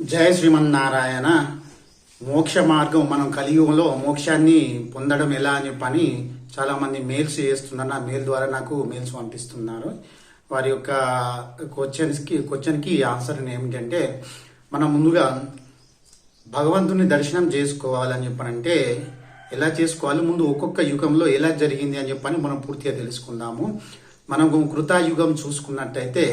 జయ శ్రీమన్నారాయణ మోక్ష మార్గం మనం కలియుగంలో మోక్షాన్ని పొందడం ఎలా అని పని చాలామంది మెయిల్స్ చేస్తున్నారు. నా మెయిల్ ద్వారా నాకు మెయిల్స్ పంపిస్తున్నారు. వారి యొక్క క్వశ్చన్స్కి క్వశ్చన్కి ఆన్సర్ ఏమిటంటే మనం ముందుగా భగవంతుని దర్శనం చేసుకోవాలని చెప్పనంటే ఎలా చేసుకోవాలి? ముందు ఒక్కొక్క యుగంలో ఎలా జరిగింది అని చెప్పని మనం పూర్తిగా తెలుసుకుందాము. మనం కృతాయుగం చూసుకున్నట్టయితే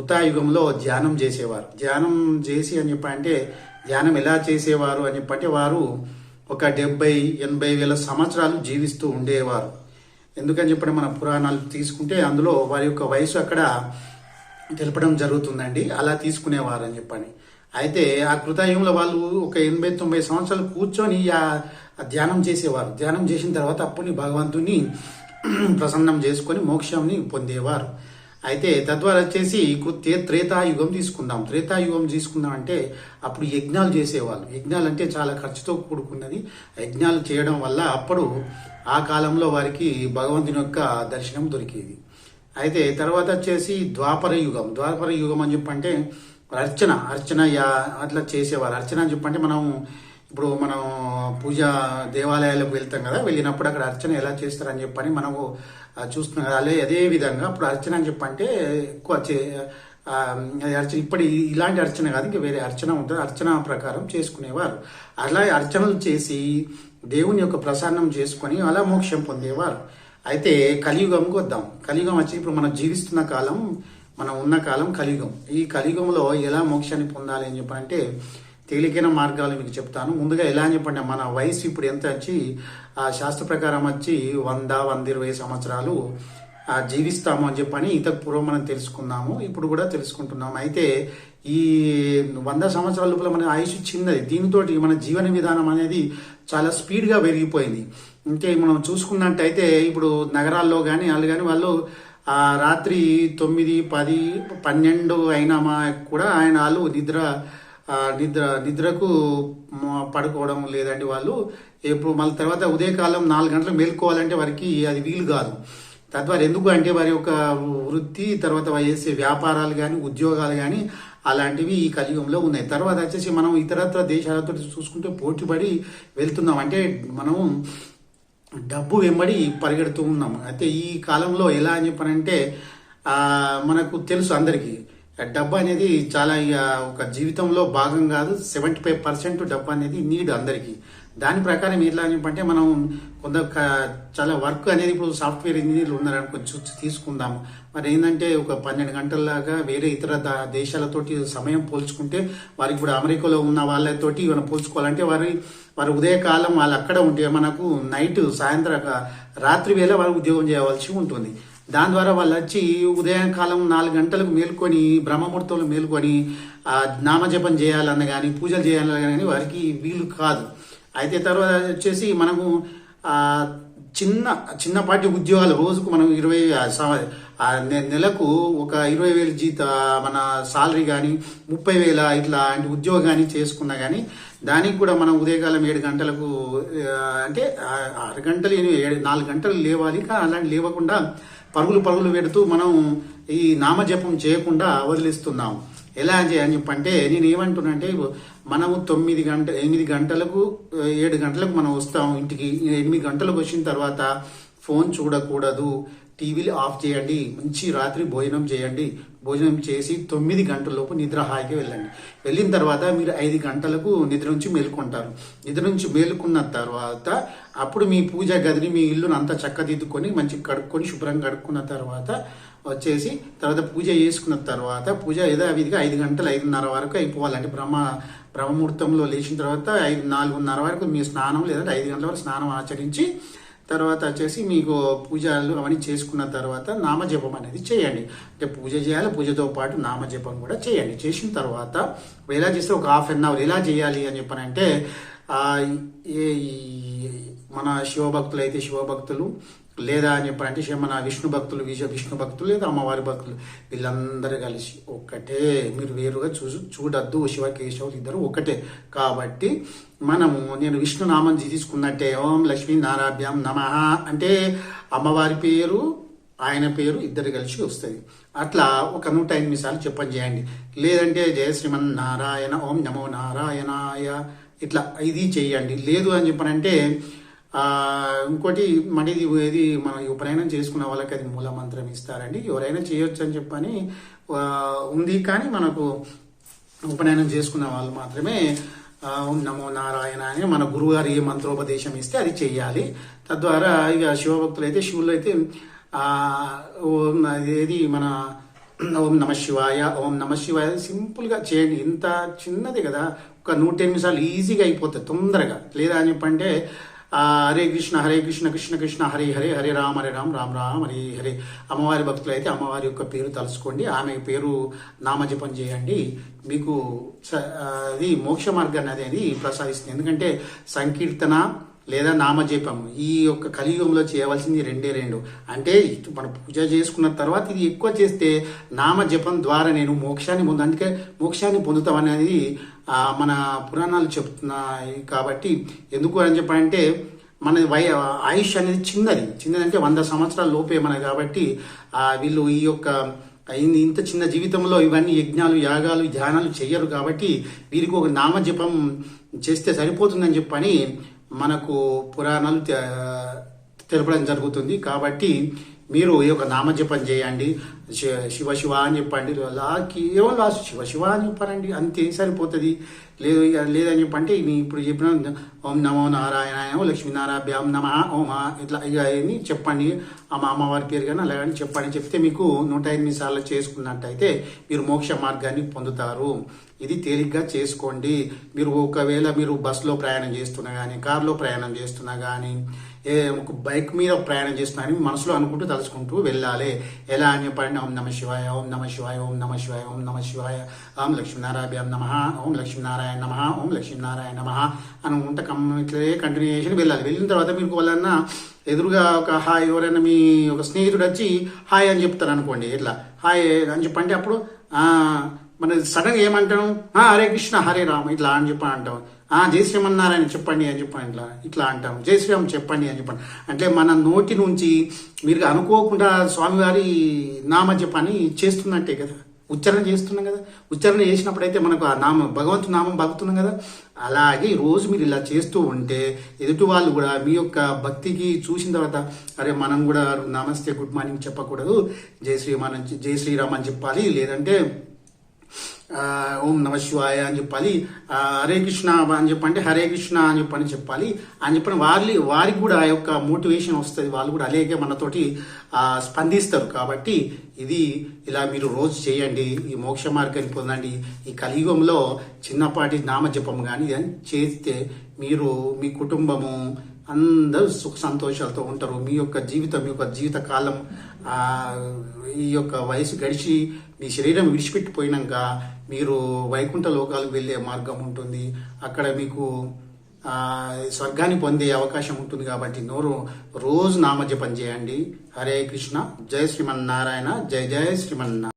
కృతాయుగంలో ధ్యానం చేసేవారు. ధ్యానం చేసి అని చెప్పంటే ధ్యానం ఎలా చేసేవారు అని చెప్పంటే వారు ఒక డెబ్బై ఎనభై వేల సంవత్సరాలు జీవిస్తూ ఉండేవారు. ఎందుకని చెప్పడం మన పురాణాలు తీసుకుంటే అందులో వారి యొక్క వయసు అక్కడ తెలపడం జరుగుతుందండి. అలా తీసుకునేవారు అని చెప్పని అయితే ఆ కృతయుగంలో వాళ్ళు ఒక ఎనభై తొంభై సంవత్సరాలు కూర్చొని ఆ ధ్యానం చేసేవారు. ధ్యానం చేసిన తర్వాత అప్పుని భగవంతుని ప్రసన్నం చేసుకొని మోక్షంని పొందేవారు. అయితే తద్వారా వచ్చేసి త్రేతాయుగం తీసుకుందాం. త్రేతాయుగం తీసుకుందాం అంటే అప్పుడు యజ్ఞాలు చేసేవాళ్ళు. యజ్ఞాలు అంటే చాలా ఖర్చుతో కూడుకున్నది. యజ్ఞాలు చేయడం వల్ల అప్పుడు ఆ కాలంలో వారికి భగవంతుని యొక్క దర్శనం దొరికేది. అయితే తర్వాత వచ్చేసి ద్వాపర యుగం. ద్వాపర యుగం అని చెప్పంటే అర్చన అర్చన యా- అట్లా చేసేవారు అర్చన అని చెప్పంటే మనం ఇప్పుడు మనం పూజ దేవాలయాలకు వెళ్తాం కదా వెళ్ళినప్పుడు అక్కడ అర్చన ఎలా చేస్తారని చెప్పని మనము చూస్తున్నాం కదా. అదే అదే విధంగా అప్పుడు అర్చన అని చెప్పంటే ఎక్కువ చే- అర్చన ఇప్పుడు ఇలాంటి అర్చన కాదు ఇంకా వేరే అర్చన ఉంటుంది. అర్చన ప్రకారం చేసుకునేవారు. అలా అర్చనలు చేసి దేవుని యొక్క ప్రసన్నం చేసుకొని అలా మోక్షం పొందేవారు. అయితే కలియుగంకి వద్దాం. కలియుగం వచ్చి ఇప్పుడు మనం జీవిస్తున్న కాలం మనం ఉన్న కాలం కలియుగం. ఈ కలియుగంలో ఎలా మోక్షాన్ని పొందాలి అని చెప్పంటే తేలికైన మార్గాలు మీకు చెప్తాను. ముందుగా ఎలా అని చెప్పండి మన వయసు ఇప్పుడు ఎంత వచ్చి ఆ శాస్త్ర ప్రకారం వచ్చి వంద వంద ఇరవై సంవత్సరాలు జీవిస్తాము అని చెప్పని ఇంతకు పూర్వం మనం తెలుసుకున్నాము ఇప్పుడు కూడా తెలుసుకుంటున్నాము. అయితే ఈ వంద సంవత్సరాల లోపల మన ఆయుష్ చిన్నది దీనితోటి మన జీవన విధానం అనేది చాలా స్పీడ్గా పెరిగిపోయింది. అంటే మనం చూసుకున్నట్టయితే ఇప్పుడు నగరాల్లో కానీ వాళ్ళు కానీ వాళ్ళు ఆ రాత్రి తొమ్మిది పది పన్నెండు అయినా కూడా ఆయన వాళ్ళు నిద్ర నిద్ర నిద్రకు పడుకోవడం లేదండి వాళ్ళు ఇప్పుడు మళ్ళీ తర్వాత ఉదయకాలం నాలుగు గంటలు మేల్కోవాలంటే వారికి అది వీలు కాదు. తద్వారా ఎందుకు అంటే వారి యొక్క వృత్తి తర్వాత చేసే వ్యాపారాలు కానీ ఉద్యోగాలు కానీ అలాంటివి ఈ కలియుగంలో ఉన్నాయి. తర్వాత వచ్చేసి మనం ఇతరత్ర దేశాలతో చూసుకుంటే పోటీపడి వెళ్తున్నాం. అంటే మనం డబ్బు వెంబడి పరిగెడుతూ ఉన్నాం. అయితే ఈ కాలంలో ఎలా అని చెప్పనంటే మనకు తెలుసు అందరికీ. డబ్బు అనేది చాలా ఇక ఒక జీవితంలో భాగం కాదు. సెవెంటీ ఫైవ్ పర్సెంట్ డబ్బు అనేది నీడ్ అందరికీ. దాని ప్రకారం ఎట్లా అంటే మనం కొంత చాలా వర్క్ అనేది ఇప్పుడు సాఫ్ట్వేర్ ఇంజనీర్లు ఉన్నారని కొంచెం చూసి తీసుకుందాము మరి ఏంటంటే ఒక పన్నెండు గంటల్లాగా వేరే ఇతర దేశాలతోటి సమయం పోల్చుకుంటే వారికి ఇప్పుడు అమెరికాలో ఉన్న వాళ్ళతోటి మనం పోల్చుకోవాలంటే వారి వారి ఉదయకాలం వాళ్ళు అక్కడ ఉంటే మనకు నైట్ సాయంత్రం రాత్రి వేళ వారు ఉద్యోగం చేయవలసి ఉంటుంది. దాని ద్వారా వాళ్ళు వచ్చి ఉదయకాలం నాలుగు గంటలకు మేల్కొని బ్రహ్మముహూర్తంలో మేల్కొని నామజపం చేయాలన్న కానీ పూజలు చేయాలన్న కానీ వారికి వీలు కాదు. అయితే తర్వాత వచ్చేసి మనము చిన్న చిన్నపాటి ఉద్యోగాలు రోజుకు మనం ఇరవై నె- నెలకు ఒక ఇరవై వేలు జీత మన సాలరీ కానీ ముప్పై వేల ఇట్లాంటి ఉద్యోగం కానీ చేసుకున్నా కానీ దానికి కూడా మనం ఉదయకాలం ఏడు గంటలకు అంటే ఆరు గంటలు ఏడు నాలుగు గంటలు లేవాలి. కానీ అలాంటి లేవకుండా పరుగులు పరుగులు పెడుతూ మనం ఈ నామజపం చేయకుండా వదిలిస్తున్నాం. ఎలా అని చెప్పంటే నేను ఏమంటున్నానంటే మనము తొమ్మిది గంట ఎనిమిది గంటలకు ఏడు గంటలకు మనం వస్తాం. ఇంటికి ఎనిమిది గంటలకు వచ్చిన తర్వాత ఫోన్ చూడకూడదు. టీవీలు ఆఫ్ చేయండి మంచి రాత్రి భోజనం చేయండి. భోజనం చేసి తొమ్మిది గంటలలోపు నిద్ర హాయికి వెళ్ళండి. వెళ్ళిన తర్వాత మీరు ఐదు గంటలకు నిద్ర నుంచి మేలుకుంటారు. నిద్ర నుంచి మేలుకున్న తర్వాత అప్పుడు మీ పూజ గదిని మీ ఇల్లును అంతా చక్కదిద్దుకొని మంచి కడుక్కొని శుభ్రంగా కడుక్కున్న తర్వాత వచ్చేసి తర్వాత పూజ చేసుకున్న తర్వాత పూజ యథావిధిగా ఐదు గంటలు ఐదున్నర వరకు అయిపోవాలంటే బ్రహ్మ బ్రహ్మముహూర్తంలో లేచిన తర్వాత ఐదు నాలుగున్నర వరకు మీ స్నానం లేదంటే ఐదు గంటల వరకు స్నానం ఆచరించి తర్వాత వచ్చేసి మీకు పూజలు అవన్నీ చేసుకున్న తర్వాత నామజపం అనేది చేయండి. అంటే పూజ చేయాలి పూజతో పాటు నామజపం కూడా చేయండి. చేసిన తర్వాత ఎలా చేస్తే ఒక హాఫ్ అన్ అవర్ ఎలా చేయాలి అని చెప్పనంటే ఏ ఈ మన శివభక్తులు అయితే శివభక్తులు లేదా అని చెప్పాలంటే శివ- మన విష్ణు భక్తులు విజయ విష్ణు భక్తులు లేదా అమ్మవారి భక్తులు వీళ్ళందరూ కలిసి ఒక్కటే. మీరు వేరుగా చూ చూడద్దు. శివ కేశవులు ఇద్దరు ఒకటే కాబట్టి మనము నేను విష్ణు నామం తీసుకున్నట్టే ఓం లక్ష్మీ నారాభ్యం నమ అంటే అమ్మవారి పేరు ఆయన పేరు ఇద్దరు కలిసి వస్తుంది అట్లా ఒక నూట ఎనిమిది సార్లు చెప్పని చేయండి. లేదంటే జయ శ్రీమన్ నారాయణ ఓం నమో నారాయణాయ. ఇట్లా ఇది చేయండి. లేదు అని చెప్పనంటే ఇంకోటి మరి ఇది ఇది మనం ఈ ఉపనయనం చేసుకున్న వాళ్ళకి అది మూల మంత్రం ఇస్తారండి. ఎవరైనా చేయొచ్చు అని చెప్పని ఉంది కానీ మనకు ఉపనయనం చేసుకున్న వాళ్ళు మాత్రమే ఓం నమో నారాయణ అని మన గురువు గారు ఏ మంత్రోపదేశం ఇస్తే అది చెయ్యాలి. తద్వారా ఇక శివభక్తులు అయితే శివులు అయితే ఏది మన ఓం నమ శివాయ ఓం నమ శివాయ సింపుల్గా చేయండి. ఇంత చిన్నది కదా. ఒక నూట ఎనిమిది సార్లు ఈజీగా అయిపోతుంది తొందరగా. లేదా అని చెప్పంటే హరే కృష్ణ హరే కృష్ణ కృష్ణ కృష్ణ హరే హరే హరే రామ హరే రామ్ రామ్ రామ్ హరే హరే. అమ్మవారి భక్తులు అయితే అమ్మవారి యొక్క పేరు తలుసుకోండి ఆమె పేరు నామజపం చేయండి. మీకు స- అది మోక్ష మార్గాన్ని అనేది ప్రసాదిస్తుంది. ఎందుకంటే సంకీర్తన లేదా నామజపం ఈ యొక్క కలియుగంలో చేయవలసింది రెండే రెండు. అంటే మనం పూజ చేసుకున్న తర్వాత ఇది ఎక్కువ చేస్తే నామజపం ద్వారా నేను మోక్షాన్ని పొందు అందుకే మోక్షాన్ని పొందుతాం అనేది మన పురాణాలు చెప్తున్నాయి కాబట్టి ఎందుకు అని చెప్పంటే మన వయ ఆయుష్ అనేది చిన్నది. చిన్నది అంటే వంద సంవత్సరాల లోపే మన కాబట్టి వీళ్ళు ఈ యొక్క ఇంత చిన్న జీవితంలో ఇవన్నీ యజ్ఞాలు యాగాలు ధ్యానాలు చెయ్యరు కాబట్టి వీరికి ఒక నామజపం చేస్తే సరిపోతుందని చెప్పని మనకు పురాణాలు తెలపడం జరుగుతుంది. కాబట్టి మీరు ఈ యొక్క నామజపం చేయండి. శి- శివ శివ అని చెప్పండి. లాకి ఏమో లాస్ట్ శివ శివ అని చెప్పారండి. అంతే సరిపోతుంది. లేదు ఇక లేదని చెప్పంటే నేను ఇప్పుడు చెప్పిన ఓం నమో నారాయణ ఓం లక్ష్మీనారాయణభ్యాం నమ ఓం ఇట్లా ఇక అని చెప్పండి. ఆ మా అమ్మవారి పేరు కానీ అలా కానీ చెప్పండి. చెప్తే మీకు నూట ఎనిమిది సార్లు చేసుకున్నట్టయితే మీరు మోక్ష మార్గాన్ని పొందుతారు. ఇది తేలిగ్గా చేసుకోండి. మీరు ఒకవేళ మీరు బస్సులో ప్రయాణం చేస్తున్నా కానీ కారులో ప్రయాణం చేస్తున్నా కానీ ఏ ఒక బైక్ మీద ప్రయాణం చేస్తున్నా కానీ మనసులో అనుకుంటూ తలుచుకుంటూ వెళ్ళాలి. ఎలా అని చెప్పండి? ఓం నమ శివాయ ఓం నమ శివాయ ఓం నమ శివాయ ఓం నమ శివాయ ఓం లక్ష్మీనారాయణ నమ ఓం లక్ష్మీనారాయణ నమ ఓం లక్ష్మీనారాయణ నమ అని కమ్ ఇట్లే కంటిన్యూషన్ వెళ్ళాలి. వెళ్ళిన తర్వాత మీకు వాళ్ళన్నా ఎదురుగా ఒక హాయ్ ఎవరైనా మీ ఒక స్నేహితుడు వచ్చి హాయ్ అని చెప్తారు అనుకోండి ఇట్లా హాయ్ అని చెప్పంటే అప్పుడు మన సడన్ ఏమంటాం? హరే కృష్ణ హరే రామ ఇట్లా అని చెప్పి అంటాం. ఆ జై శ్రీమన్నారాయణ చెప్పండి అని చెప్పండి ఇట్లా ఇట్లా అంటాం. జై శ్రీరామ్ చెప్పండి అని చెప్పండి అంటే మన నోటి నుంచి మీరు అనుకోకుండా స్వామివారి నామ జపాన్ని చేస్తున్నట్టే కదా. ఉచ్చారణ చేస్తున్నాం కదా. ఉచ్చారణ చేసినప్పుడైతే మనకు ఆ నామం భగవంతు నామం పలుకుతున్నాం కదా. అలాగే రోజు మీరు ఇలా చేస్తూ ఉంటే ఎదుటి వాళ్ళు కూడా మీ యొక్క భక్తికి చూసిన తర్వాత అరే మనం కూడా నమస్తే గుడ్ మార్నింగ్ చెప్పకూడదు. జై శ్రీమాన్ జై శ్రీరామ్ అని చెప్పాలి. లేదంటే ఓం నమ శివాయ అని చెప్పాలి. హరే కృష్ణ అని చెప్పంటే హరే కృష్ణ అని చెప్పని చెప్పాలి. అని చెప్పిన వారి వారికి కూడా ఆ యొక్క మోటివేషన్ వస్తుంది. వాళ్ళు కూడా అలాగే మనతోటి స్పందిస్తారు. కాబట్టి ఇది ఇలా మీరు రోజు చేయండి. ఈ మోక్ష మార్గాన్ని పొందండి. ఈ కలియుగంలో చిన్నపాటి నామజపం కానీ ఇదని చేస్తే మీరు మీ కుటుంబము అందరూ సుఖ సంతోషాలతో ఉంటారు. మీ యొక్క జీవితం మీ యొక్క జీవిత కాలం ఈ యొక్క వయసు గడిచి మీ శరీరం విడిచిపెట్టిపోయినాక మీరు వైకుంఠ లోకాలకు వెళ్ళే మార్గం ఉంటుంది. అక్కడ మీకు స్వర్గాన్ని పొందే అవకాశం ఉంటుంది కాబట్టి నోరు రోజు నామజపం చేయండి. హరే కృష్ణ. జయ శ్రీమన్నారాయణ. జయ జయ శ్రీమన్నారాయణ.